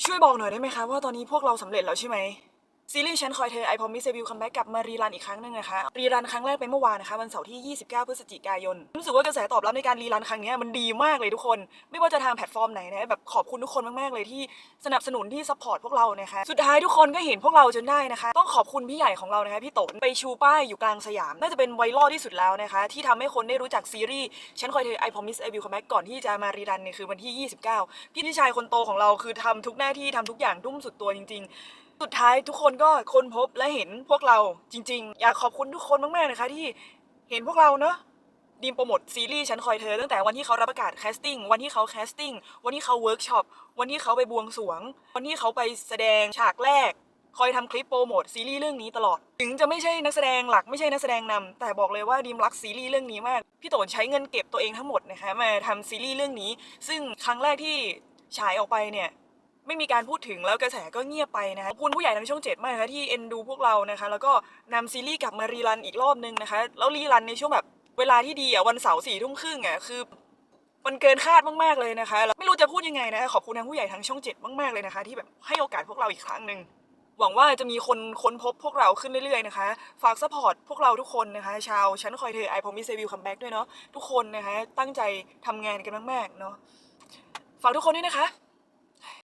ช่วยบอกหน่อยได้ไหมคะว่าตอนนี้พวกเราสำเร็จแล้วใช่ไหม ซีรีส์ฉันคอยเธอไอพอมิเซบิวคัมแบ็กกลับมารีรันอีกครั้งหนึ่งนะคะ รีรันครั้งแรกไปเมื่อวานนะคะวันเสาร์ที่ 29 พฤศจิกายน รู้สึกว่ากระแสตอบรับในการรีรันครั้งนี้มันดีมากเลยทุกคน ไม่ว่าจะทางแพลตฟอร์มไหนนะแบบขอบคุณทุกคนมากๆเลยที่สนับสนุนที่ซัพพอร์ตพวกเรานะคะสุดท้ายทุกคนก็เห็นพวกเราจนได้นะคะ ต้องขอบคุณพี่ใหญ่ของเรานะคะพี่โตนไปชูป้ายอยู่กลางสยาม น่าจะเป็นไวรัลที่สุดแล้วนะคะ ที่ทำให้คนได้รู้จักซีรีส์ฉันคอยเธอไอพอมิสไอบิวคัมแบ็กก่อนที่จะมารีรันเนี่ยคือวันที่ 29 พี่ชายคนโตของเราคือทำทุกหน้าที่ทำทุกอย่างทุ่มสุดตัวจริง ๆ สุดท้ายทุกคนก็ค้นพบและเห็นพวกเราจริง ๆ อยากขอบคุณทุกคนมากๆนะคะที่เห็นพวกเราเนอะดีมโปรโมทซีรีส์ฉันคอยเธอตั้งแต่วันที่เขารับประกาศแคสติ้งวันที่เขาแคสติ้งวันที่เขาเวิร์กช็อปวันที่เขาไปบวงสรวง วันที่เขาไปแสดงฉากแรก คอยทำคลิปโปรโมทซีรีส์เรื่องนี้ตลอด ถึงจะไม่ใช่นักแสดงหลักไม่ใช่นักแสดงนำแต่บอกเลยว่าดีมรักซีรีส์เรื่องนี้มากพี่โตนใช้เงินเก็บตัวเองทั้งหมดนะคะมาทำซีรีส์เรื่องนี้ ซึ่งครั้งแรกที่ฉายออกไปเนี่ย ไม่มีการพูดถึงแล้วกระแสก็เงียบไปนะคะขอบคุณผู้ใหญ่ทางช่องเจ็ดมากนะคะที่เอ็นดูพวกเรานะคะ แล้วก็นำซีรีส์กลับมารีรันอีกรอบนึงนะคะ แล้วรีรันในช่วงแบบเวลาที่ดีอะวันเสาร์สี่ทุ่มครึ่งอะคือมันเกินคาดมากๆเลยนะคะไม่รู้จะพูดยังไงนะคะขอบคุณทางผู้ใหญ่ทางช่องเจ็ดมากๆเลยนะคะ ที่แบบให้โอกาสพวกเราอีกครั้งหนึ่งหวังว่าจะมีคนค้นพบพวกเราขึ้นเรื่อยๆนะคะ ฝากซัพพอร์ตพวกเราทุกคนนะคะ ชาวฉันคอยเธอไอพอมิเซวิวคัมแบ็กด้วยเนาะทุกคนนะคะ ตั้งใจทำงานกันมากๆเนาะฝากทุกคนด้วยนะคะ